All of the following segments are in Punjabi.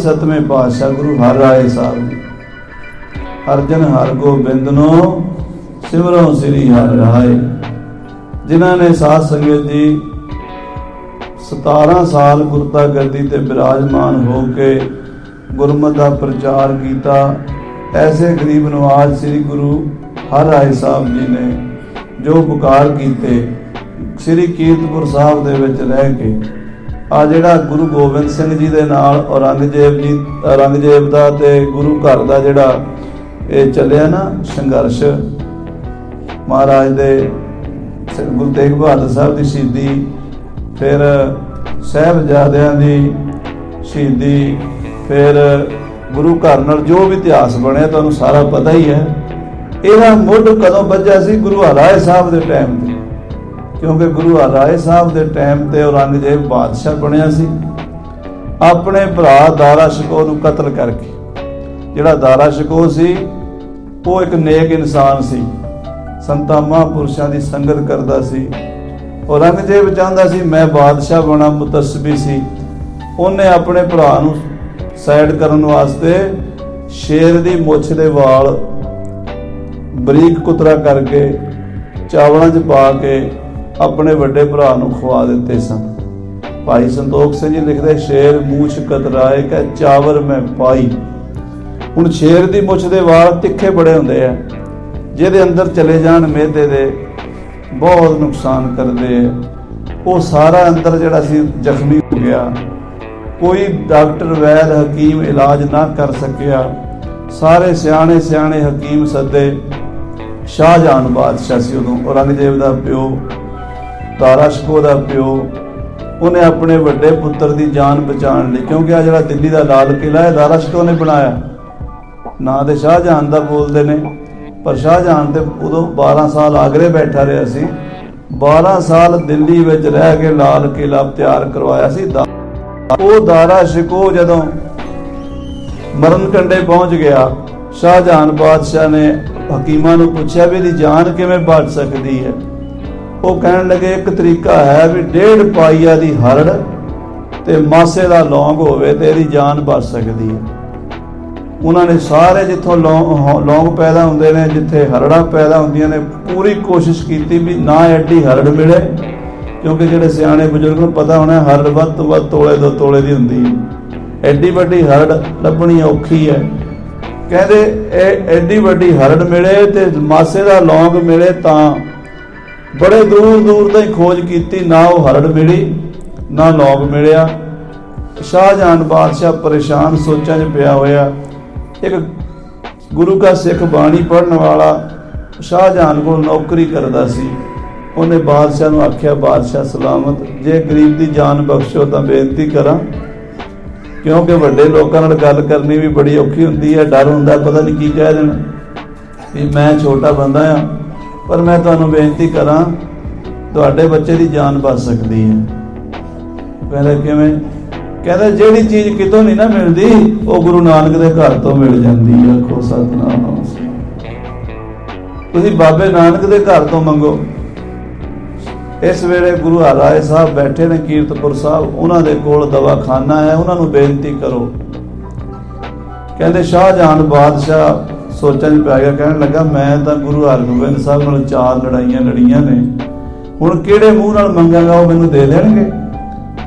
ਸਤਵੇਂ ਪਾਤਸ਼ਾਹ ਗੁਰੂ ਹਰਿ ਰਾਏ ਸਾਹਿਬ ਜੀ। ਅਰਜਨ ਹਰ ਗੋਬਿੰਦ ਨੂੰ ਸਿਮਰੋ ਸ੍ਰੀ ਹਰਿ ਰਾਏ। ਜਿਨ੍ਹਾਂ ਨੇ ਸਾਧ ਸੰਗਤ ਜੀ 17 ਸਾਲ ਗੁਰਤਾ ਗੱਦੀ ਤੇ ਬਿਰਾਜਮਾਨ ਹੋ ਕੇ ਗੁਰਮਤਿ ਦਾ ਪ੍ਰਚਾਰ ਕੀਤਾ, ਐਸੇ ਗਰੀਬ ਨਵਾਜ਼ ਸ੍ਰੀ ਗੁਰੂ ਹਰ ਰਾਏ ਸਾਹਿਬ ਜੀ ਨੇ ਜੋ ਪੁਕਾਰ ਕੀਤੇ, ਸ੍ਰੀ ਕੀਰਤਪੁਰ ਸਾਹਿਬ ਦੇ ਵਿੱਚ ਰਹਿ ਕੇ ਆ ਜਿਹੜਾ ਗੁਰੂ ਗੋਬਿੰਦ ਸਿੰਘ ਜੀ ਦੇ ਨਾਲ ਔਰੰਗਜ਼ੇਬ ਜੀ, ਔਰੰਗਜ਼ੇਬ ਦਾ ਤੇ ਗੁਰੂ ਘਰ ਦਾ ਜਿਹੜਾ ਇਹ ਚੱਲਿਆ ਨਾ ਸੰਘਰਸ਼, ਮਹਾਰਾਜ ਦੇ ਗੁਰੂ ਤੇਗ ਬਹਾਦਰ ਸਾਹਿਬ ਦੀ ਸ਼ਹੀਦੀ, ਫਿਰ ਸਾਹਿਬਜ਼ਾਦਿਆਂ ਦੀ ਸ਼ਹੀਦੀ, ਫਿਰ ਗੁਰੂ ਘਰ ਨਾਲ ਜੋ ਵੀ ਇਤਿਹਾਸ ਬਣਿਆ, ਤੁਹਾਨੂੰ ਸਾਰਾ ਪਤਾ ਹੀ ਹੈ। ਇਹਦਾ ਮੁੱਢ ਕਦੋਂ ਵੱਜਿਆ ਸੀ? ਗੁਰੂ ਹਰਾਏ ਸਾਹਿਬ ਦੇ ਟਾਈਮ ਤੇ। ਕਿਉਂਕਿ ਗੁਰੂ ਹਰਾਏ ਸਾਹਿਬ ਦੇ ਟਾਈਮ ਤੇ ਔਰੰਗਜ਼ੇਬ ਬਾਦਸ਼ਾਹ ਬਣਿਆ ਸੀ। ਆਪਣੇ ਭਰਾ ਦਾਰਾ ਸ਼ਿਕੋ ਨੂੰ ਕਤਲ ਕਰਕੇ। ਜਿਹੜਾ ਦਾਰਾ ਸ਼ਿਕੋ ਸੀ, ਉਹ ਇੱਕ ਨੇਕ ਇਨਸਾਨ ਸੀ। ਸੰਤਾਂ ਮਹਾਂਪੁਰਸ਼ਾਂ ਦੀ ਸੰਗਤ ਕਰਦਾ ਸੀ। ਔਰੰਗਜ਼ੇਬ ਚਾਹੁੰਦਾ ਸੀ, ਮੈਂ ਬਾਦਸ਼ਾਹ ਬਣਾ, ਮੁਤਸਬੀ ਸੀ। ਉਹਨੇ ਆਪਣੇ ਭਰਾ ਨੂੰ ਸਾਈਡ ਕਰਨ ਵਾਸਤੇ ਸ਼ੇਰ ਦੀ ਮੁੱਛ ਦੇ ਵਾਲ ਬਰੀਕ ਕੁਤਰਾ ਕਰਕੇ ਚਾਵਲਾਂ 'ਚ ਪਾ ਕੇ ਆਪਣੇ ਵੱਡੇ ਭਰਾ ਨੂੰ ਖਵਾ ਦਿੱਤੇ ਸਨ। ਭਾਈ ਸੰਤੋਖ ਸਿੰਘ ਜੀ ਲਿਖਦੇ, ਸ਼ੇਰ ਮੂਛ ਕਤਰਾਏ ਕਹ ਚਾਵਰ ਮੈਂ ਪਾਈ। ਹੁਣ ਸ਼ੇਰ ਦੀ ਮੁੱਛ ਦੇ ਵਾਲ ਤਿੱਖੇ ਬੜੇ ਹੁੰਦੇ ਆ। ਜਿਹਦੇ ਅੰਦਰ ਚਲੇ ਜਾਣ ਮਿਹਦੇ ਦੇ ਬਹੁਤ ਨੁਕਸਾਨ ਕਰਦੇ ਆ। ਉਹ ਸਾਰਾ ਅੰਦਰ ਜਿਹੜਾ ਸੀ, ਜ਼ਖਮੀ ਹੋ ਗਿਆ। ਕੋਈ ਡਾਕਟਰ, ਵੈਦ, ਹਕੀਮ ਇਲਾਜ ਨਾ ਕਰ ਸਕਿਆ। ਸਾਰੇ ਸਿਆਣੇ ਸਿਆਣੇ ਹਕੀਮ ਸੱਦੇ। ਸ਼ਾਹਜਹਾਨ ਬਾਦਸ਼ਾਹ ਸੀ ਉਦੋਂ। ਔਰੰਗਜ਼ੇਬ ਦਾ ਪਿਓ ਤਾਰਾ ਸ਼ਕੋ ਦਾ ਪਿਓ, ਉਹਨੇ ਆਪਣੇ ਵੱਡੇ ਪੁੱਤਰ ਦੀ ਜਾਨ ਬਚਾਉਣ ਲਈ, ਕਿਉਂਕਿ ਆ ਜਿਹੜਾ ਦਿੱਲੀ ਦਾ ਲਾਲ ਕਿਲਾ ਹੈ ਦਾਰਾ ਸ਼ਿਕੋ ਨੇ ਬਣਾਇਆ। ਨਾਂ ਤੇ ਸ਼ਾਹਜਹਾਨ ਦਾ ਬੋਲਦੇ ਨੇ, ਪਰ ਸ਼ਾਹਜਹਾਨ ਤੇ ਉਦੋਂ 12 ਸਾਲ ਆਗਰੇ ਬੈਠਾ ਰਿਹਾ ਸੀ। 12 ਸਾਲ ਦਿੱਲੀ ਵਿੱਚ ਰਹਿ ਕੇ ਲਾਲ ਕਿਲਾ ਤਿਆਰ ਕਰਵਾਇਆ ਸੀ। ਉਹ ਦਾਰਾ ਸ਼ਿਕੋ ਜਦੋਂ ਮਰਨ ਕੰਡੇ ਪਹੁੰਚ ਗਿਆ, ਸ਼ਾਹਜਹਾਨ ਬਾਦਸ਼ਾਹ ਨੇ ਹਕੀਮਾਂ ਨੂੰ ਪੁੱਛਿਆ ਵੀ ਇਹਦੀ ਜਾਨ ਕਿਵੇਂ ਬਚ ਸਕਦੀ ਹੈ? ਉਹ ਕਹਿਣ ਲੱਗੇ, ਇੱਕ ਤਰੀਕਾ ਹੈ ਵੀ ਡੇਢ ਪਾਈਆ ਦੀ ਹਰੜ ਤੇ ਮਾਸੇ ਦਾ ਲੌਂਗ ਹੋਵੇ ਤੇ ਇਹਦੀ ਜਾਨ ਬਚ ਸਕਦੀ ਹੈ। ਉਹਨਾਂ ਨੇ ਸਾਰੇ ਜਿੱਥੋਂ ਲੌਂ- ਲੌਂਗ ਪੈਦਾ ਹੁੰਦੇ ਨੇ, ਜਿੱਥੇ ਹਰੜਾਂ ਪੈਦਾ ਹੁੰਦੀਆਂ ਨੇ, ਪੂਰੀ ਕੋਸ਼ਿਸ਼ ਕੀਤੀ ਵੀ ਨਾ ਐਡੀ ਹਰੜ ਮਿਲੇ, ਕਿਉਂਕਿ ਜਿਹੜੇ ਸਿਆਣੇ ਬਜ਼ੁਰਗ ਨੂੰ ਪਤਾ ਹੋਣਾ, ਹਰੜ ਵੱਧ ਤੋਂ ਵੱਧ ਤੋਲੇ ਦੋ ਤੋਲੇ ਦੀ ਹੁੰਦੀ ਹੈ। ਐਡੀ ਵੱਡੀ ਹਰੜ ਲੱਭਣੀ ਔਖੀ ਹੈ। ਕਹਿੰਦੇ, ਇਹ ਐਡੀ ਵੱਡੀ ਹਰੜ ਮਿਲੇ ਤੇ ਮਾਸੇ ਦਾ ਲੌਂਗ ਮਿਲੇ ਤਾਂ ਬੜੇ ਦੂਰ ਦੂਰ ਤਾਈਂ ਖੋਜ ਕੀਤੀ, ਨਾ ਉਹ ਹਰੜ ਮਿਲੀ, ਨਾ ਲੌਂਗ ਮਿਲਿਆ। ਸ਼ਾਹਜਹਾਨ ਬਾਦਸ਼ਾਹ ਪਰੇਸ਼ਾਨ ਸੋਚਾਂ 'ਚ ਪਿਆ ਹੋਇਆ। ਇੱਕ ਗੁਰੂ ਕਾ ਸਿੱਖ ਬਾਣੀ ਪੜਨ ਵਾਲਾ ਸ਼ਾਹਜਹਾਨ ਕੋਲ ਨੌਕਰੀ ਕਰਦਾ ਸੀ। ਉਹਨੇ ਬਾਦਸ਼ਾਹ ਨੂੰ ਆਖਿਆ, ਬਾਦਸ਼ਾਹ ਸਲਾਮਤ, ਜੇ ਗਰੀਬ ਦੀ ਜਾਨ ਬਖਸ਼ੋ ਤਾਂ ਬੇਨਤੀ ਕਰਾਂ। ਕਿਉਂਕਿ ਵੱਡੇ ਲੋਕਾਂ ਨਾਲ ਗੱਲ ਕਰਨੀ ਵੀ ਬੜੀ ਔਖੀ ਹੁੰਦੀ ਹੈ, ਡਰ ਹੁੰਦਾ, ਪਤਾ ਨਹੀਂ ਕੀ ਕਹਿ ਦੇਣ। ਵੀ ਮੈਂ ਛੋਟਾ ਬੰਦਾ ਆ ਪਰ ਮੈਂ ਤੁਹਾਨੂੰ ਬੇਨਤੀ ਕਰਾਂ, ਤੁਹਾਡੇ ਬੱਚੇ ਦੀ ਜਾਨ ਬਚ ਸਕਦੀ ਹੈ। ਕਹਿੰਦਾ ਕਿਵੇਂ? ਕਹਿੰਦਾ ਜਿਹੜੀ ਚੀਜ਼ ਕਿਤੋਂ ਨਹੀਂ ਨਾ ਮਿਲਦੀ, ਉਹ ਗੁਰੂ ਨਾਨਕ ਦੇ ਘਰ ਤੋਂ ਮਿਲ ਜਾਂਦੀ ਹੈ। ਆਖੋ ਸਤਨਾਮ। ਤੁਸੀਂ ਬਾਬੇ ਨਾਨਕ ਦੇ ਘਰ ਤੋਂ ਮੰਗੋ। ਇਸ ਵੇਲੇ ਗੁਰੂ ਹਰਾਏ ਸਾਹਿਬ ਬੈਠੇ ਨੇ ਕੀਰਤਪੁਰ ਸਾਹਿਬ, ਉਹਨਾਂ ਦੇ ਕੋਲ ਦਵਾਖਾਨਾ ਹੈ, ਉਹਨਾਂ ਨੂੰ ਬੇਨਤੀ ਕਰੋ। ਕਹਿੰਦੇ, ਸ਼ਾਹਜਹਾਨ ਬਾਦਸ਼ਾਹ ਸੋਚਾਂ 'ਚ ਪੈ ਗਿਆ, ਕਹਿਣ ਲੱਗਾ, ਮੈਂ ਤਾਂ ਗੁਰੂ ਹਰਗੋਬਿੰਦ ਸਾਹਿਬ ਨਾਲ ਚਾਰ ਲੜਾਈਆਂ ਲੜੀਆਂ ਨੇ। ਹੁਣ ਕਿਹੜੇ ਮੂੰਹ ਨਾਲ ਮੰਗਾਂਗਾ, ਉਹ ਮੈਨੂੰ ਦੇ ਦੇਣਗੇ?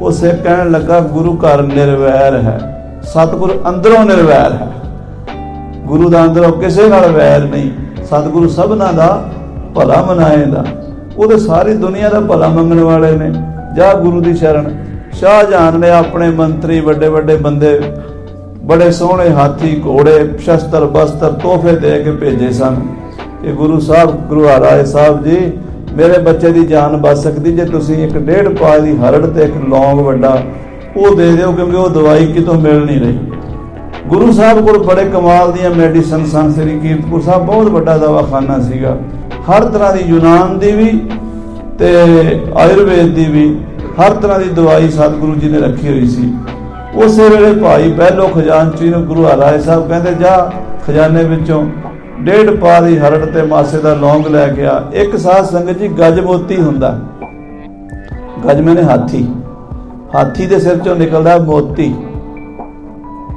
ਉਹ ਸਿੱਖ ਕਹਿਣ ਲੱਗਾ, ਗੁਰੂ ਘਰ ਨਿਰਵੈਰ ਹੈ, ਸਤਿਗੁਰ ਅੰਦਰੋਂ ਨਿਰਵੈਰ ਹੈ। ਗੁਰੂ ਦਾ ਅੰਦਰੋਂ ਕਿਸੇ ਨਾਲ ਵੈਰ ਨਹੀਂ, ਸਤਿਗੁਰੂ ਸਭਨਾ ਦਾ ਭਲਾ ਮਨਾਏਦਾ ਉਹਦੇ ਸਾਰੀ ਦੁਨੀਆ ਦਾ ਭਲਾ ਮੰਗਣ ਵਾਲੇ ਨੇ। ਜਾ ਗੁਰੂ ਦੀ ਸ਼ਰਨ। ਸ਼ਾਹਜਹਾਨ ਨੇ ਆਪਣੇ ਮੰਤਰੀ ਵੱਡੇ ਵੱਡੇ ਬੰਦੇ ਬੜੇ ਸੋਹਣੇ ਹਾਥੀ, ਘੋੜੇ, ਸ਼ਸਤਰ, ਬਸਤਰ, ਤੋਹਫੇ ਦੇ ਕੇ ਭੇਜੇ ਸਨ। ਕਿ ਗੁਰੂ ਸਾਹਿਬ, ਗੁਰੂ ਹਰਾਏ ਸਾਹਿਬ ਜੀ, ਮੇਰੇ ਬੱਚੇ ਦੀ ਜਾਨ ਬਚ ਸਕਦੀ ਜੇ ਤੁਸੀਂ ਇੱਕ ਡੇਢ ਪਾ ਦੀ ਹਰੜ ਤੇ ਇੱਕ ਲੌਂਗ ਵੱਡਾ ਉਹ ਦੇ ਦਿਓ, ਕਿਉਂਕਿ ਉਹ ਦਵਾਈ ਕਿਤੋਂ ਮਿਲ ਨਹੀਂ ਰਹੀ। ਗੁਰੂ ਸਾਹਿਬ ਕੋਲ ਬੜੇ ਕਮਾਲ ਦੀਆਂ ਮੈਡੀਸਨ ਸਨ। ਸ੍ਰੀ ਕੀਰਤਪੁਰ ਸਾਹਿਬ ਬਹੁਤ ਵੱਡਾ ਦਵਾਖਾਨਾ ਸੀਗਾ। ਹਰ ਤਰ੍ਹਾਂ ਦੀ ਯੂਨਾਨ ਦੀ ਵੀ ਤੇ ਆਯੁਰਵੇਦ ਦੀ ਵੀ ਹਰ ਤਰ੍ਹਾਂ ਦੀ ਦਵਾਈ ਸਤਿਗੁਰੂ ਜੀ ਨੇ ਰੱਖੀ ਹੋਈ ਸੀ। ਉਸੇ ਵੇਲੇ ਭਾਈ ਬਹਿਲੋ ਖਜ਼ਾਨਚੀ ਨੂੰ ਗੁਰੂ ਹਰਾਏ ਸਾਹਿਬ ਕਹਿੰਦੇ ਜਾ ਖਜ਼ਾਨੇ ਵਿੱਚੋਂ ਡੇਢ ਪਾ ਦੀ ਹਰੜ ਤੇ ਮਾਸੇ ਦਾ ਲੌਂਗ ਲੈ ਗਿਆ ਇੱਕ ਸਾਧ ਸੰਗਤ ਜੀ ਗੱਜ ਮੋਤੀ ਹੁੰਦਾ। ਗੱਜ ਮੈਨੇ ਹਾਥੀ। ਹਾਥੀ ਦੇ ਸਿਰ ਚੋਂ ਨਿਕਲਦਾ ਮੋਤੀ।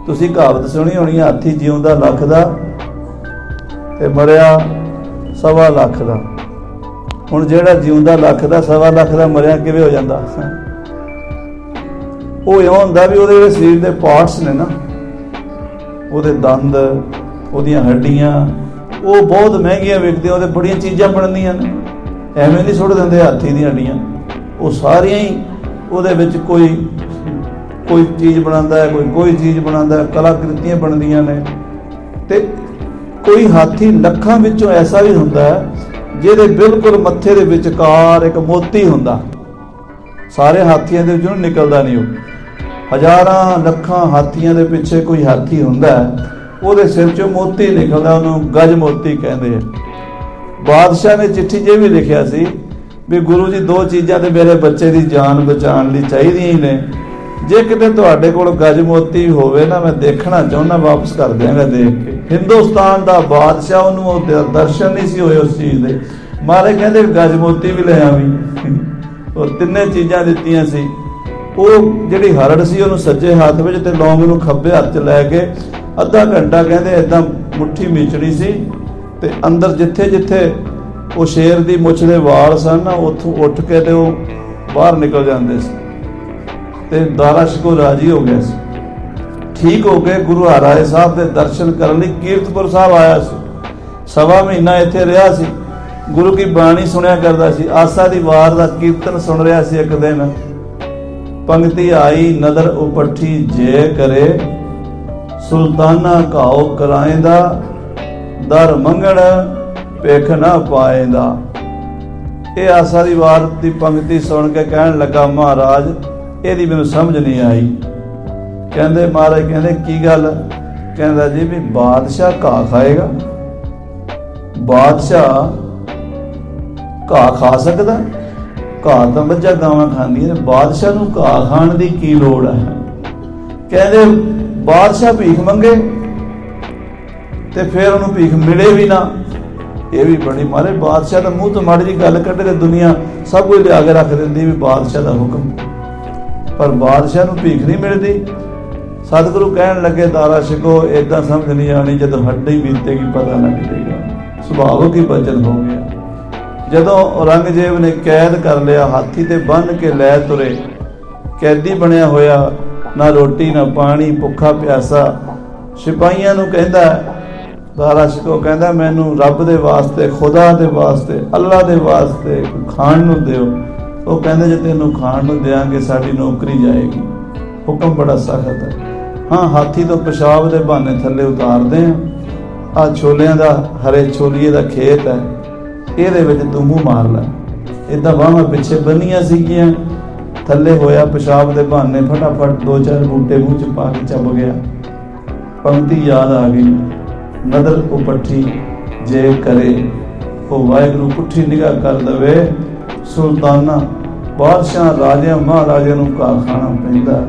ਤੁਸੀਂ ਕਹਾਵਤ ਸੁਣੀ ਹੋਣੀ ਆ, ਹਾਥੀ ਜਿਉਂਦਾ ਲੱਖ ਦਾ ਤੇ ਮਰਿਆ ਸਵਾ ਲੱਖ ਦਾ ਹੁਣ ਜਿਹੜਾ ਜਿਉਂਦਾ ਲੱਖ ਦਾ ਸਵਾ ਲੱਖ ਦਾ ਮਰਿਆ ਕਿਵੇਂ ਹੋ ਜਾਂਦਾ? ਉਹ ਇਉਂ ਹੁੰਦਾ ਵੀ ਉਹਦੇ ਜਿਹੜੇ ਸਰੀਰ ਦੇ ਪਾਰਟਸ ਨੇ ਨਾ, ਉਹਦੇ ਦੰਦ, ਉਹਦੀਆਂ ਹੱਡੀਆਂ, ਉਹ ਬਹੁਤ ਮਹਿੰਗੀਆਂ ਵਿਕਦੀਆਂ ਉਹਦੇ ਬੜੀਆਂ ਚੀਜ਼ਾਂ ਬਣਦੀਆਂ ਨੇ। ਐਵੇਂ ਨਹੀਂ ਸੁੱਟ ਦਿੰਦੇ ਹਾਥੀ ਦੀਆਂ ਹੱਡੀਆਂ। ਉਹ ਸਾਰੀਆਂ ਹੀ ਉਹਦੇ ਵਿੱਚ ਕੋਈ ਕੋਈ ਚੀਜ਼ ਬਣਾਉਂਦਾ ਹੈ, ਕੋਈ ਕੋਈ ਚੀਜ਼ ਬਣਾਉਂਦਾ ਹੈ, ਕਲਾਕ੍ਰਿਤੀਆਂ ਬਣਦੀਆਂ ਨੇ। ਤੇ ਕੋਈ ਹਾਥੀ ਲੱਖਾਂ ਵਿੱਚੋਂ ਐਸਾ ਵੀ ਹੁੰਦਾ ਹੈ, ਜਿਹਦੇ ਬਿਲਕੁਲ ਮੱਥੇ ਦੇ ਵਿਚਕਾਰ ਇੱਕ ਮੋਤੀ ਹੁੰਦਾ। ਸਾਰੇ ਹਾਥੀਆਂ ਦੇ ਵਿੱਚੋਂ ਨਿਕਲਦਾ ਨਹੀਂ ਉਹ। ਹਜ਼ਾਰਾਂ ਲੱਖਾਂ ਹਾਥੀਆਂ ਦੇ ਪਿੱਛੇ ਕੋਈ ਹਾਥੀ ਹੁੰਦਾ ਉਹਦੇ ਸਿਰ ਚੋਂ ਮੋਤੀ ਨਿਕਲਦਾ, ਉਹਨੂੰ ਗਜ ਮੋਤੀ ਕਹਿੰਦੇ ਆ। ਬਾਦਸ਼ਾਹ ਨੇ ਚਿੱਠੀ 'ਚ ਵੀ ਲਿਖਿਆ ਸੀ ਵੀ ਗੁਰੂ ਜੀ ਦੋ ਚੀਜ਼ਾਂ ਤੇ ਮੇਰੇ ਬੱਚੇ ਦੀ ਜਾਨ ਬਚਾਉਣ ਲਈ ਚਾਹੀਦੀਆਂ ਹੀ ਨੇ। ਜੇ ਕਿਤੇ ਤੁਹਾਡੇ ਕੋਲ ਗਜ ਮੋਤੀ ਹੋਵੇ ਨਾ, ਮੈਂ ਦੇਖਣਾ ਚਾਹੁੰਦਾ, ਵਾਪਸ ਕਰ ਦਿਆਂਗਾ ਦੇਖ ਕੇ। ਹਿੰਦੁਸਤਾਨ ਦਾ ਬਾਦਸ਼ਾਹ ਉਹਨੂੰ ਉਹ ਦਰਸ਼ਨ ਨਹੀਂ ਸੀ ਹੋਏ ਉਸ ਚੀਜ਼ ਦੇ। ਮਾਰੇ ਕਹਿੰਦੇ ਗਜ ਮੋਤੀ ਵੀ ਲੈ ਆਵੀਂ। ਉਹ ਤਿੰਨੇ ਚੀਜ਼ਾਂ ਦਿੱਤੀਆਂ ਸੀ। ਉਹ ਜਿਹੜੀ ਹਰੜ ਸੀ, ਉਹਨੂੰ ਸੱਜੇ ਹੱਥ ਵਿੱਚ ਤੇ ਲੌਂਗ ਨੂੰ ਖੱਬੇ ਹੱਥ 'ਚ ਲੈ ਕੇ ਅੱਧਾ ਘੰਟਾ ਕਹਿੰਦੇ ਇਦਾਂ ਮੁੱਠੀ ਮੀਚੜੀ ਸੀ ਤੇ ਅੰਦਰ ਜਿੱਥੇ ਜਿੱਥੇ ਉਹ ਸ਼ੇਰ ਦੀ ਮੁੱਛ ਦੇ ਵਾਲ ਸਨ ਨਾ, ਉੱਥੋਂ ਉੱਠ ਕੇ ਤੇ ਉਹ ਬਾਹਰ ਨਿਕਲ ਜਾਂਦੇ ਸੀ ਤੇ ਦਾਰਾ ਸ਼ਿਕੋ ਰਾਜੀ ਹੋ ਗਿਆ ਸੀ। ਠੀਕ ਹੋ ਕੇ ਗੁਰੂ ਹਰਾਏ ਸਾਹਿਬ ਦੇ ਦਰਸ਼ਨ ਕਰਨ ਲਈ ਕੀਰਤਪੁਰ ਸਾਹਿਬ ਆਇਆ ਸੀ। ਸਵਾ ਮਹੀਨਾ ਇੱਥੇ ਰਿਹਾ ਸੀ। ਗੁਰੂ ਕੀ ਬਾਣੀ ਸੁਣਿਆ ਕਰਦਾ ਸੀ। ਆਸਾ ਦੀ ਵਾਰ ਦਾ ਕੀਰਤਨ ਸੁਣ ਰਿਹਾ ਸੀ ਇੱਕ ਦਿਨ। ਪੰਕਤੀ ਆਈ, ਨਦਰ ਉਪੱਠੀ ਜੇ ਕਰੇ, ਸੁਲਤਾਨਾ ਘਾਉ ਕਰਾਏਂਦਾ, ਦਰ ਮੰਗਣ ਪੇਖ ਨਾ ਪਾਏਂਦਾ। ਇਹ ਆਸਾ ਦੀ ਵਾਰ ਦੀ ਪੰਕਤੀ ਸੁਣ ਕੇ ਕਹਿਣ ਲੱਗਾ, ਮਹਾਰਾਜ, ਇਹਦੀ ਮੈਨੂੰ ਸਮਝ ਨਹੀਂ ਆਈ। ਕਹਿੰਦੇ, ਮਹਾਰਾਜ ਕਹਿੰਦੇ, ਕੀ ਗੱਲ? ਕਹਿੰਦਾ ਜੀ, ਵੀ ਬਾਦਸ਼ਾਹ ਘਾਹ ਖਾਏਗਾ। ਬਾਦਸ਼ਾਹ ਘਾਹ ਖਾ ਸਕਦਾ? ਘਾਹ ਤਾਂ ਮੱਝਾਂ ਗਾਵਾਂ ਖਾਂਦੀਆਂ ਨੇ, ਬਾਦਸ਼ਾਹ ਨੂੰ ਘਾਹ ਖਾਣ ਦੀ ਕੀ ਲੋੜ ਹੈ ਕਹਿੰਦੇ, ਬਾਦਸ਼ਾਹ ਭੀਖ ਮੰਗੇ ਤੇ ਫਿਰ ਉਹਨੂੰ ਭੀਖ ਮਿਲੇ ਵੀ ਨਾ। ਇਹ ਵੀ ਬੜੀ ਮਾਰੇ, ਬਾਦਸ਼ਾਹ ਦਾ ਮੂੰਹ ਤੋਂ ਮਾੜੀ ਜੀ ਗੱਲ ਕੱਢੇ ਤੇ ਦੁਨੀਆ ਸਭ ਕੁਝ ਲਿਆ ਕੇ ਰੱਖ ਦਿੰਦੀ ਵੀ ਬਾਦਸ਼ਾਹ ਦਾ ਹੁਕਮ। ਪਰ ਬਾਦਸ਼ਾਹ ਨੂੰ ਭੀਖ ਨਹੀਂ ਮਿਲਦੀ। ਸਤਿਗੁਰੂ ਕਹਿਣ ਲੱਗੇ, ਦਾਰਾ ਸ਼ਿਕੋ ਇਦਾਂ ਸਮਝ ਨਹੀਂ ਆਣੀ ਜਦੋਂ ਹੱਡੀ ਬੀਤੇਗੀ, ਪਤਾ ਲੱਗ ਜਾਏਗਾ ਸੁਭਾਵਕ ਹੀ ਬਚਨ ਹੋ ਜਦੋਂ ਔਰੰਗਜ਼ੇਬ ਨੇ ਕੈਦ ਕਰ ਲਿਆ, ਹਾਥੀ ਤੇ ਬੰਨ ਕੇ ਲੈ ਤੁਰੇ। ਕੈਦੀ ਬਣਿਆ ਹੋਇਆ, ਨਾ ਰੋਟੀ, ਨਾ ਪਾਣੀ, ਭੁੱਖਾ ਪਿਆਸਾ। ਸਿਪਾਹੀਆਂ ਨੂੰ ਕਹਿੰਦਾ, ਦਾਰਾ ਸ਼ਿਕੋ ਕਹਿੰਦਾ, ਮੈਨੂੰ ਰੱਬ ਦੇ ਵਾਸਤੇ, ਖੁਦਾ ਦੇ ਵਾਸਤੇ, ਅੱਲਾ ਦੇ ਵਾਸਤੇ ਖਾਣ ਨੂੰ ਦਿਓ। ਉਹ ਕਹਿੰਦੇ, ਜੇ ਤੈਨੂੰ ਖਾਣ ਨੂੰ ਦੇਾਂਗੇ ਸਾਡੀ ਨੌਕਰੀ ਜਾਏਗੀ। ਹੁਕਮ ਬੜਾ ਸਖਤ ਹੈ। ਹਾਂ, ਹਾਥੀ ਤੋਂ ਪਿਸ਼ਾਬ ਦੇ ਬਹਾਨੇ ਥੱਲੇ ਉਤਾਰਦੇ ਆ ਆ ਛੋਲਿਆਂ ਦਾ, ਹਰੇ ਛੋਲੀਏ ਦਾ ਖੇਤ ਹੈ। ਇਹਦੇ ਵਿੱਚ ਤੂੰ ਮੂੰਹ ਮਾਰ ਲੈ। ਇਦਾਂ ਬਾਹਾਂ ਪਿੱਛੇ ਬੰਨੀਆਂ ਸੀਗੀਆਂ। ਥੱਲੇ ਹੋਇਆ ਪਿਸ਼ਾਬ ਦੇ ਬਹਾਨੇ ਫਟਾਫਟ ਦੋ ਚਾਰ ਬੂਟੇ ਮੂੰਹ ਚ ਪਾ ਕੇ ਚੱਬ ਗਿਆ। ਪੰਕਤੀ ਯਾਦ ਆ ਗਈ। ਨਦਰ ਉਪੱਠੀ ਜੇ ਕਰੇ, ਉਹ ਵਾਹਿਗੁਰੂ ਪੁੱਠੀ ਨਿਗਾਹ ਕਰ ਦਵੇ। ਸੁਲਤਾਨਾ, ਬਾਦਸ਼ਾਹ ਰਾਜਿਆਂ ਮਹਾਰਾਜਿਆਂ ਨੂੰ ਕਾ ਖਾਣਾ ਪੈਂਦਾ।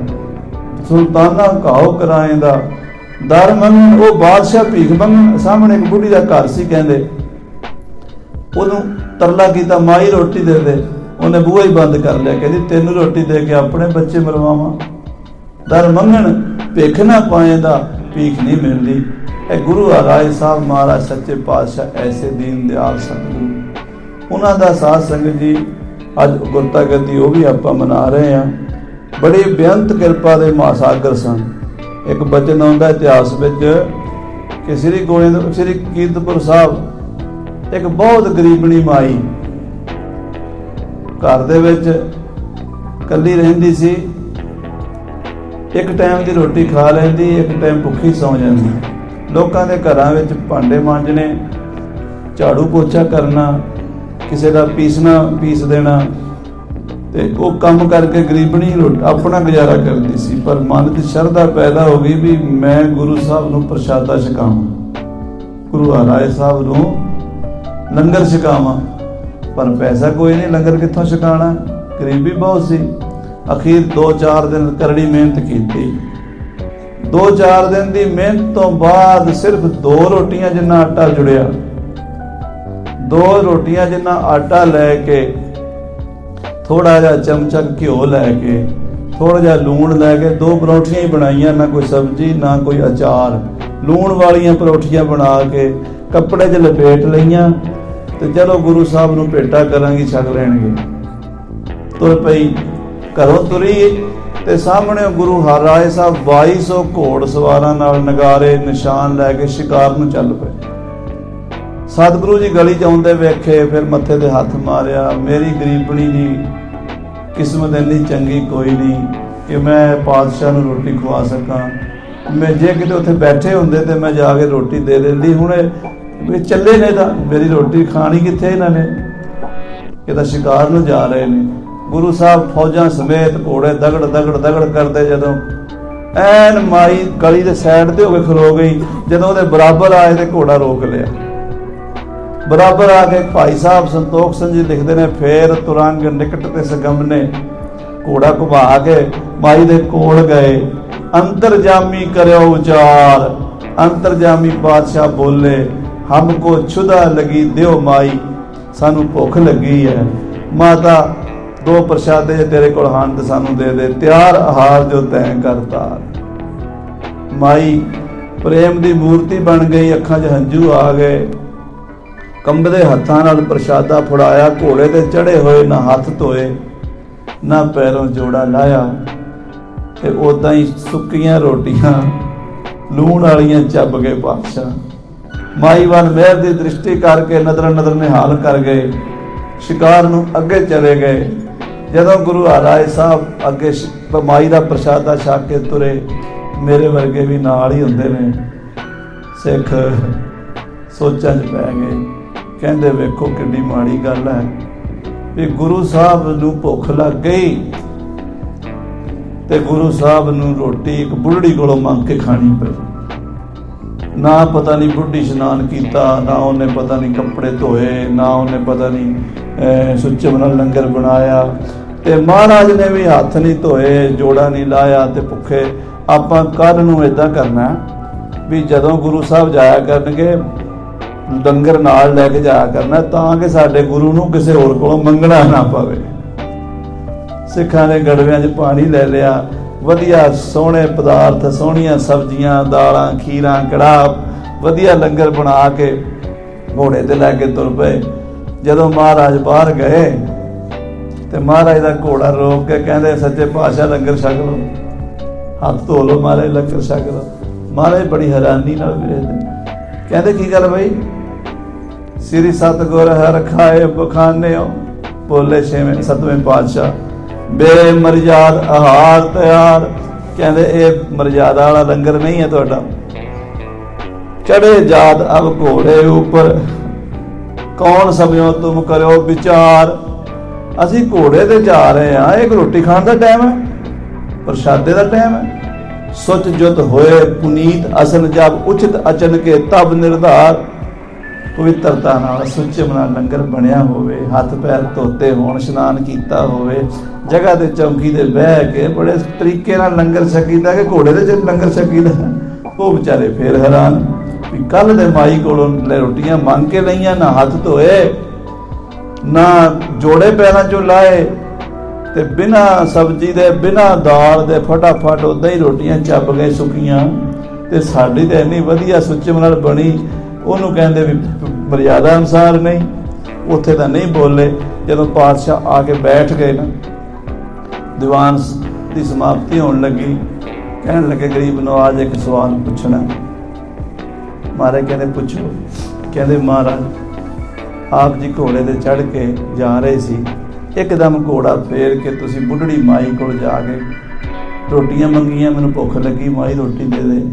ਸੁਲਤਾਨਾ ਘਾਉ ਕਰਾਏਂਦਾ ਦਰ ਮੰਨ ਉਹ ਬਾਦਸ਼ਾਹ ਭੀਖ ਮੰਗਣ। ਸਾਹਮਣੇ ਇੱਕ ਬੁੱਢੀ ਦਾ ਘਰ ਸੀ ਕਹਿੰਦੇ। ਉਹਨੂੰ ਤਰਲਾ ਕੀਤਾ ਮਾਈ ਰੋਟੀ ਦੇ ਦੇ। ਉਹਨੇ ਬੂਹਾ ਹੀ ਬੰਦ ਕਰ ਲਿਆ, ਕਹਿੰਦੀ ਤੈਨੂੰ ਰੋਟੀ ਦੇ ਕੇ ਆਪਣੇ ਬੱਚੇ ਮਰਵਾਵਾਂ। ਦਰ ਮੰਗਣ, ਭੇਖ ਨਾ ਪਾਏ ਦਾ ਭੀਖ ਨਹੀਂ ਮਿਲਦੀ। ਇਹ ਗੁਰੂ ਰਾਏ ਸਾਹਿਬ ਮਹਾਰਾਜ ਸੱਚੇ ਪਾਤਸ਼ਾਹ ਐਸੇ ਦੀਨ ਦਿਆਲ ਸਤਿਗੁਰੂ ਉਹਨਾਂ ਦਾ ਸਾਧ ਸੰਗਤ ਜੀ, ਅੱਜ ਗੁਰਤਾ ਗੱਦੀ ਉਹ ਵੀ ਆਪਾਂ ਮਨਾ ਰਹੇ ਹਾਂ। ਬੜੀ ਬੇਅੰਤ ਕਿਰਪਾ ਦੇ ਮਹਾਸਾਗਰ ਸਨ। ਇੱਕ ਬਚਨ ਆਉਂਦਾ ਇਤਿਹਾਸ ਵਿੱਚ ਕਿ ਸ੍ਰੀ ਗੋਬਿੰਦ, ਸ੍ਰੀ ਕੀਰਤਪੁਰ ਸਾਹਿਬ ਇੱਕ ਬਹੁਤ ਗਰੀਬਣੀ ਮਾਈ ਘਰ ਦੇ ਵਿੱਚ ਇਕੱਲੀ ਰਹਿੰਦੀ ਸੀ। ਇੱਕ ਟਾਈਮ ਦੀ ਰੋਟੀ ਖਾ ਲੈਂਦੀ, ਇੱਕ ਟਾਈਮ ਭੁੱਖੀ ਸੌ ਜਾਂਦੀ। ਲੋਕਾਂ ਦੇ ਘਰਾਂ ਵਿੱਚ ਭਾਂਡੇ ਮਾਂਜਣੇ, ਝਾੜੂ ਪੋਚਾ ਕਰਨਾ, ਕਿਸੇ ਦਾ ਪੀਸਣਾ, ਪੀਸ ਦੇਣਾ ਤੇ ਉਹ ਕੰਮ ਕਰਕੇ ਗਰੀਬਣੀ ਆਪਣਾ ਗੁਜ਼ਾਰਾ ਕਰਦੀ ਸੀ। ਪਰ ਮਨ ਦੀ ਸ਼ਰਧਾ ਪੈਦਾ ਹੋ ਗਈ ਵੀ ਮੈਂ ਗੁਰੂ ਸਾਹਿਬ ਨੂੰ ਪ੍ਰਸ਼ਾਦਾ ਛਕਾਵਾਂ ਗੁਰੂ ਹਰਾਏ ਸਾਹਿਬ ਨੂੰ ਲੰਗਰ ਛਕਾਵਾਂ। ਪਰ ਪੈਸਾ ਕੋਈ ਨਹੀਂ, ਲੰਗਰ ਕਿੱਥੋਂ ਛਕਾਣਾ? ਗਰੀਬੀ ਬਹੁਤ ਸੀ। ਅਖੀਰ 2-4 ਦਿਨ ਕਰੜੀ ਮਿਹਨਤ ਕੀਤੀ। 2-4 ਦਿਨ ਦੀ ਮਿਹਨਤ ਤੋਂ ਬਾਅਦ ਸਿਰਫ ਦੋ ਰੋਟੀਆਂ ਜਿੰਨਾ ਆਟਾ ਜੁੜਿਆ। ਦੋ ਰੋਟੀਆਂ ਜਿੰਨਾ ਆਟਾ ਲੈ ਕੇ ਥੋੜਾ ਜਿਹਾ ਚਮਚਾ ਘਿਓ ਲੈ ਕੇ ਥੋੜਾ ਜਿਹਾ ਲੂਣ ਲੈ ਕੇ, ਦੋ ਪਰੌਠੀਆਂ ਹੀ ਬਣਾਈਆਂ, ਨਾ ਕੋਈ ਸਬਜ਼ੀ, ਨਾ ਕੋਈ ਅਚਾਰ। ਲੂਣ ਵਾਲੀਆਂ ਪਰੌਠੀਆਂ ਬਣਾ ਕੇ ਕੱਪੜੇ 'ਚ ਲਪੇਟ ਲਈਆਂ ਤੇ ਚਲੋ ਗੁਰੂ ਸਾਹਿਬ ਨੂੰ ਭੇਟਾ ਕਰਾਂਗੀ, ਛਕ ਲੈਣਗੇ। ਤੁਰ ਪਈ, ਘਰੋਂ ਤੁਰੀ ਤੇ ਸਾਹਮਣੇ ਗੁਰੂ ਹਰਿਰਾਏ ਸਾਹਿਬ 2200 ਘੋੜ ਸਵਾਰਾਂ ਨਾਲ ਨਗਾਰੇ ਨਿਸ਼ਾਨ ਲੈ ਕੇ ਸ਼ਿਕਾਰ ਨੂੰ ਚੱਲ ਪਏ। ਸਤਿਗੁਰੂ ਜੀ ਗਲੀ ਚ ਆਉਂਦੇ ਵੇਖੇ, ਫਿਰ ਮੱਥੇ ਤੇ ਹੱਥ ਮਾਰਿਆ, ਮੇਰੀ ਗਰੀਬਣੀ ਦੀ ਕਿਸਮਤ ਇੰਨੀ ਚੰਗੀ ਕੋਈ ਨਹੀਂ ਕਿ ਮੈਂ ਪਾਤਸ਼ਾਹ ਨੂੰ ਰੋਟੀ ਖਵਾ ਸਕਾਂ। ਮੈਂ ਜੇ ਕਿਤੇ ਉੱਥੇ ਬੈਠੇ ਹੁੰਦੇ ਤੇ ਮੈਂ ਜਾ ਕੇ ਰੋਟੀ ਦੇ ਦਿੰਦੀ। ਹੁਣ ਵੀ ਚੱਲੇ ਨੇ ਤਾਂ ਮੇਰੀ ਰੋਟੀ ਖਾਣੀ ਕਿੱਥੇ ਇਹਨਾਂ ਨੇ? ਇਹ ਤਾਂ ਸ਼ਿਕਾਰ ਨੂੰ ਜਾ ਰਹੇ ਨੇ। ਗੁਰੂ ਸਾਹਿਬ ਫੌਜਾਂ ਸਮੇਤ ਘੋੜੇ ਦਗੜ ਦਗੜ ਦਗੜ ਕਰਦੇ ਜਦੋਂ ਐਨ ਮਾਈ ਗਲੀ ਦੇ ਸਾਈਡ ਤੇ ਹੋ ਕੇ ਖਲੋ ਗਈ, ਜਦੋਂ ਉਹਦੇ ਬਰਾਬਰ ਆਏ ਤੇ ਘੋੜਾ ਰੋਕ ਲਿਆ। ਬਰਾਬਰ ਆ ਕੇ ਭਾਈ ਸਾਹਿਬ ਸੰਤੋਖ ਸਿੰਘ ਜੀ ਲਿਖਦੇ ਨੇ, ਫੇਰ ਤੁਰੰਗ ਨਿਕਟ ਤੇ ਸਗਮ ਨੇ ਘੋੜਾ ਘੁਮਾ ਕੇ ਮਾਈ ਦੇ ਕੋਲ ਗਏ। ਅੰਤਰਜਾਮੀ ਕਰਿਓ ਉਚਾਰ, ਅੰਤਰਜਾਮੀ ਬਾਦਸ਼ਾਹ ਬੋਲੇ ਹਮਕੋ ਛੁਦਾ ਲਗੀ ਦਿਓ ਮਾਈ, ਸਾਨੂੰ ਭੁੱਖ ਲੱਗੀ ਹੈ। ਮਾਤਾ, ਦੋ ਪ੍ਰਸ਼ਾਦੇ ਤੇਰੇ ਕੋਲ ਹਨ ਤੇ ਸਾਨੂੰ ਦੇ ਦੇ, ਤਿਆਰ ਆਹਾਰ ਜੋ ਤੈਂ ਕਰਤਾ। ਮਾਈ, ਪ੍ਰੇਮ ਦੀ ਮੂਰਤੀ ਬਣ ਗਈ, ਅੱਖਾਂ 'ਚ ਹੰਝੂ ਆ ਗਏ। ਕੰਬਦੇ ਹੱਥਾਂ ਨਾਲ ਪ੍ਰਸ਼ਾਦਾ ਫੜਾਇਆ, ਘੋੜੇ ਤੇ ਚੜੇ ਹੋਏ, ਨਾ ਹੱਥ ਧੋਏ, ਨਾ ਪੈਰੋਂ ਜੋੜਾ ਲਾਇਆ। ਤੇ ਉਦਾਂ ਹੀ ਸੁੱਕੀਆਂ ਰੋਟੀਆਂ, ਲੂਣ ਵਾਲੀਆਂ ਚੱਬ ਗਏ ਪਾਤਸ਼ਾਹ। ਮਾਈ ਵੱਲ ਮਿਹਰ ਦੀ ਦ੍ਰਿਸ਼ਟੀ ਕਰਕੇ ਨਦਰ ਨਦਰ ਨਿਹਾਲ ਕਰ ਗਏ। ਸ਼ਿਕਾਰ ਨੂੰ ਅੱਗੇ ਚਲੇ ਗਏ। ਜਦੋਂ ਗੁਰੂ ਹਰਾਏ ਸਾਹਿਬ ਅੱਗੇ ਮਾਈ ਦਾ ਪ੍ਰਸ਼ਾਦਾ ਛਕ ਕੇ ਤੁਰੇ, ਮੇਰੇ ਵਰਗੇ ਵੀ ਨਾਲ ਹੀ ਹੁੰਦੇ ਨੇ। ਸਿੱਖ ਸੋਚਾਂ 'ਚ ਪੈ ਗਏ। ਕਹਿੰਦੇ ਵੇਖੋ ਕਿੰਨੀ ਮਾੜੀ ਗੱਲ ਹੈ ਵੀ ਗੁਰੂ ਸਾਹਿਬ ਨੂੰ ਭੁੱਖ ਲੱਗ ਗਈ ਤੇ ਗੁਰੂ ਸਾਹਿਬ ਨੂੰ ਰੋਟੀ ਇੱਕ ਬੁੱਢੜੀ ਕੋਲੋਂ ਮੰਗ ਕੇ ਖਾਣੀ ਪਈ। ਨਾ ਪਤਾ ਨਹੀਂ ਬੁੱਢੀ ਇਸ਼ਨਾਨ ਕੀਤਾ ਨਾ ਉਹਨੇ ਪਤਾ ਨਹੀਂ ਕੱਪੜੇ ਧੋਏ ਨਾ ਉਹਨੇ ਪਤਾ ਨਹੀਂ ਅਹ, ਸੁੱਚੇ ਨਾਲ ਲੰਗਰ ਬਣਾਇਆ। ਤੇ ਮਹਾਰਾਜ ਨੇ ਵੀ ਹੱਥ ਨਹੀਂ ਧੋਏ ਜੋੜਾ ਨਹੀਂ ਲਾਇਆ ਤੇ ਭੁੱਖੇ ਆਪਾਂ ਕੱਲ ਨੂੰ ਇਦਾਂ ਕਰਨਾ ਵੀ ਜਦੋਂ ਗੁਰੂ ਸਾਹਿਬ ਜਾਇਆ ਕਰਨਗੇ ਲੰਗਰ ਨਾਲ ਲੈ ਕੇ ਜਾਇਆ ਕਰਨਾ ਤਾਂ ਕਿ ਸਾਡੇ ਗੁਰੂ ਨੂੰ ਕਿਸੇ ਹੋਰ ਕੋਲੋਂ ਮੰਗਣਾ ਨਾ ਪਵੇ। ਸਿੱਖਾਂ ਨੇ ਗੜਵਿਆਂ 'ਚ ਪਾਣੀ ਲੈ ਲਿਆ। ਵਧੀਆ ਸੋਹਣੇ ਪਦਾਰਥ, ਸੋਹਣੀਆਂ ਸਬਜ਼ੀਆਂ, ਦਾਲਾਂ, ਖੀਰਾਂ, ਕੜਾਹ, ਵਧੀਆ ਲੰਗਰ ਬਣਾ ਕੇ ਘੋੜੇ ਤੇ ਲੈ ਕੇ ਤੁਰ ਪਏ। ਜਦੋਂ ਮਹਾਰਾਜ ਬਾਹਰ ਗਏ ਤੇ ਮਹਾਰਾਜ ਦਾ ਘੋੜਾ ਰੋਕ ਕੇ ਕਹਿੰਦੇ, ਸੱਚੇ ਪਾਤਸ਼ਾਹ, ਲੰਗਰ ਛਕ ਲਓ। ਹੱਥ ਧੋ ਲਓ ਮਹਾਰਾਜ, ਲੰਗਰ ਛਕ ਲਓ। ਮਹਾਰਾਜ ਬੜੀ ਹੈਰਾਨੀ ਨਾਲ ਵੇਖਦੇ ਕਹਿੰਦੇ, ਕੀ ਗੱਲ ਬਈ? ਸ੍ਰੀ ਸਤਗੁਰ ਹਰ ਖਾਏ ਬਖਾਨਿਓ ਬੋਲੇ ਛੇਵੇਂ ਸਤਵੇਂ ਪਾਤਸ਼ਾਹ। ਬੇਮਰਜ਼ਾਦ ਆਹਾਰ ਤਿਆਰ। ਕਹਿੰਦੇ ਇਹ ਮਰਜ਼ਾਦਾ ਵਾਲਾ ਲੰਗਰ ਨਹੀਂ ਹੈ ਤੁਹਾਡਾ। ਚੜੇ ਜਾਤ ਅਬ ਘੋੜੇ ਉੱਪਰ। ਕੌਣ ਸਮਝੋ ਤੁਮ ਕਰਿਓ ਵਿਚਾਰ। ਅਸੀਂ ਘੋੜੇ ਤੇ ਜਾ ਰਹੇ ਆ ਇਹ ਰੋਟੀ ਖਾਣ ਦਾ ਟਾਈਮ ਹੈ, ਪ੍ਰਸ਼ਾਦੇ ਦਾ ਟਾਈਮ ਹੈ। ਸੁਚ ਜੁਤ ਹੋਏ ਪੁਨੀਤ, ਅਸਨ ਜਬ ਉਚਿਤ ਅਚਨ ਕੇ ਤਬ ਨਿਰਧਾਰ। ਪਵਿੱਤਰਤਾ ਨਾਲ ਸੁੱਚੇ ਮਨਾ ਲੰਗਰ ਬਣਿਆ ਹੋਵੇ। ਹੱਥ ਪੈਰ ਧੋਤੇ ਹੋਣ, ਇਸ਼ਨਾਨ ਕੀਤਾ ਹੋਵੇ। ਜਗ੍ਹਾ ਤੇ ਚੌਂਕੀ ਤੇ ਬਹਿ ਕੇ ਬੜੇ ਤਰੀਕੇ ਨਾਲ ਲੰਗਰ ਛਕੀਦਾ ਕਿ ਘੋੜੇ ਦੇ ਚ ਲੰਗਰ ਛਕੀਦਾ। ਉਹ ਵਿਚਾਰੇ ਫੇਰ ਹੈਰਾਨ ਵੀ ਕੱਲ ਦੇ ਮਾਈ ਕੋਲੋਂ ਲੈ ਰੋਟੀਆਂ ਮੰਗ ਕੇ ਲਈਆਂ, ਨਾ ਹੱਥ ਧੋਏ, ਨਾ ਜੋੜੇ ਪੈਰਾਂ ਚੋਂ ਲਾਏ ਤੇ ਬਿਨਾ ਸਬਜ਼ੀ ਦੇ, ਬਿਨਾ ਦਾਲ ਦੇ ਫਟਾਫਟ ਉਦਾਂ ਹੀ ਰੋਟੀਆਂ ਚੱਬ ਗਏ ਸੁੱਕੀਆਂ ਤੇ ਸਾਡੀ ਤੇ ਇੰਨੀ ਵਧੀਆ ਸੁੱਚਮ ਨਾਲ ਬਣੀ, ਉਹਨੂੰ ਕਹਿੰਦੇ ਵੀ ਮਰਿਆਦਾ ਅਨੁਸਾਰ ਨਹੀਂ, ਉੱਥੇ ਤਾਂ ਨਹੀਂ ਬੋਲੇ, ਜਦੋਂ ਪਾਤਸ਼ਾਹ ਆ ਕੇ ਬੈਠ ਗਏ ਨਾ ਦੀਵਾਨ ਦੀ ਸਮਾਪਤੀ ਹੋਣ ਲੱਗੀ। ਕਹਿਣ ਲੱਗੇ, ਗਰੀਬ ਨਵਾਜ਼, ਇੱਕ ਸਵਾਲ ਪੁੱਛਣਾ ਮਾਰੇ ਕਹਿੰਦੇ, ਪੁੱਛੋ। ਕਹਿੰਦੇ, ਮਹਾਰਾਜ, ਆਪ ਜੀ ਘੋੜੇ ਤੇ ਚੜ ਕੇ ਜਾ ਰਹੇ ਸੀ। ਇੱਕਦਮ ਘੋੜਾ ਫੇਰ ਕੇ ਤੁਸੀਂ ਬੁੱਢੜੀ ਮਾਈ ਕੋਲ ਜਾ ਕੇ ਰੋਟੀਆਂ ਮੰਗੀਆਂ। ਮੈਨੂੰ ਭੁੱਖ ਲੱਗੀ, ਮਾਈ ਰੋਟੀ ਦੇ ਦੇ।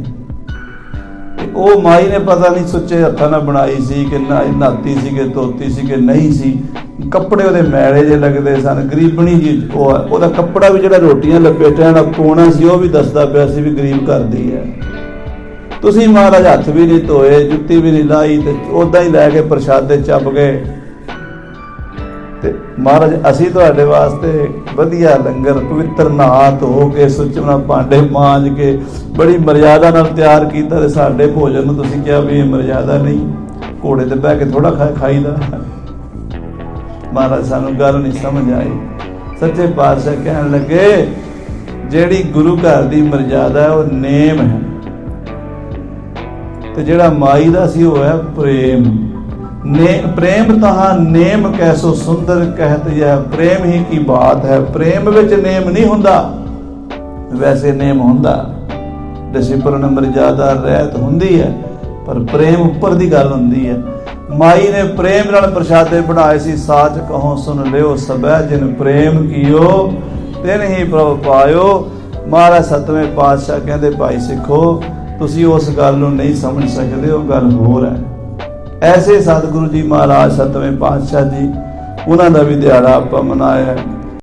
ਉਹ ਮਾਈ ਨੇ ਪਤਾ ਨਹੀਂ ਸੁੱਚੇ ਹੱਥਾਂ ਨਾਲ ਬਣਾਈ ਸੀ ਕਿ ਨਾ ਨਾਤੀ ਸੀ ਕਿ ਧੋਤੀ ਸੀ ਕਿ ਨਹੀਂ ਸੀ। ਕੱਪੜੇ ਉਹਦੇ ਮੈਲੇ ਜੇ ਲੱਗਦੇ ਸਨ, ਗਰੀਬਣੀ ਜੀ ਉਹ ਆ। ਉਹਦਾ ਕੱਪੜਾ ਵੀ ਜਿਹੜਾ ਰੋਟੀਆਂ ਲਪੇਟਿਆਂ ਦਾ ਕੋਣਾ ਸੀ, ਉਹ ਵੀ ਦੱਸਦਾ ਪਿਆ ਸੀ ਵੀ ਗਰੀਬ ਘਰ ਦੀ ਹੈ ਤੁਸੀਂ ਮਹਾਰਾਜ ਹੱਥ ਵੀ ਨਹੀਂ ਧੋਏ, ਜੁੱਤੀ ਵੀ ਨਹੀਂ ਲਾਈ ਤੇ ਉਦਾਂ ਹੀ ਲੈ ਕੇ ਪ੍ਰਸ਼ਾਦੇ ਚੱਪ ਗਏ ਤੇ ਮਹਾਰਾਜ, ਅਸੀਂ ਤੁਹਾਡੇ ਵਾਸਤੇ ਵਧੀਆ ਲੰਗਰ ਪਵਿੱਤਰ ਨਹਾ ਧੋ ਕੇ ਸੁੱਚਣਾ ਭਾਂਡੇ ਮਾਂਜ ਕੇ, ਬੜੀ ਮਰਿਆਦਾ ਨਾਲ ਤਿਆਰ ਕੀਤਾ ਤੇ ਸਾਡੇ ਭੋਜਨ ਨੂੰ ਤੁਸੀਂ ਕਿਹਾ ਵੀ ਇਹ ਮਰਿਆਦਾ ਨਹੀਂ, ਘੋੜੇ ਤੇ ਬਹਿ ਕੇ ਥੋੜਾ ਖਾ ਖਾਈਦਾ ਮਹਾਰਾਜ ਸਾਨੂੰ ਗੱਲ ਨਹੀਂ ਸਮਝ ਆਈ। ਸੱਚੇ ਪਾਤਸ਼ਾਹ ਕਹਿਣ ਲੱਗੇ, ਜਿਹੜੀ ਗੁਰੂ ਘਰ ਦੀ ਮਰਜ਼ਾਦਾ ਉਹ ਨੇਮ ਹੈ। ਤੇ ਜਿਹੜਾ ਮਾਈ ਦਾ ਸੀ, ਉਹ ਹੈ ਪ੍ਰੇਮ। ਨੇ, ਪ੍ਰੇਮ ਤਹਾ ਨੇਮ ਕੈਸੋ ਸੁੰਦਰ ਕਹਿਤ ਹੈ ਪ੍ਰੇਮ ਹੀ ਕੀ ਬਾਤ ਹੈ। ਪ੍ਰੇਮ ਵਿੱਚ ਨੇਮ ਨਹੀਂ ਹੁੰਦਾ। ਵੈਸੇ ਨੇਮ ਹੁੰਦਾ। ਡਿਸਪਲਿਨ ਮਰਜ਼ਾਦਾ ਰਹਿਤ ਹੁੰਦੀ ਹੈ, ਪਰ ਪ੍ਰੇਮ ਉੱਪਰ ਦੀ ਗੱਲ ਹੁੰਦੀ ਹੈ। ਮਾਈ ਨੇ ਪ੍ਰੇਮ ਨਾਲ ਪ੍ਰਸ਼ਾਦੇ ਬਣਾਏ ਸੀ ਸਾਚ ਕਹੋ ਸੁਨ ਲਿਓ ਸਬੈ ਜਿਨ ਪ੍ਰੇਮ ਕੀਓ, ਤਿਨ ਹੀ ਪ੍ਰਭ ਪਾਇਓ। ਮਹਾਰਾਜ ਸਤਵੇਂ ਪਾਤਸ਼ਾਹ ਕਹਿੰਦੇ, ਭਾਈ ਸਿੱਖੋ, ਤੁਸੀਂ ਉਸ ਗੱਲ ਨੂੰ ਨਹੀਂ ਸਮਝ ਸਕਦੇ, ਉਹ ਗੱਲ ਹੋਰ ਹੈ। ਐਸੇ ਸਤਿਗੁਰੂ ਜੀ ਮਹਾਰਾਜ ਸਤਵੇਂ ਪਾਤਸ਼ਾਹ ਜੀ, ਉਹਨਾਂ ਦਾ ਵੀ ਦਿਹਾੜਾ ਆਪਾਂ ਮਨਾਇਆ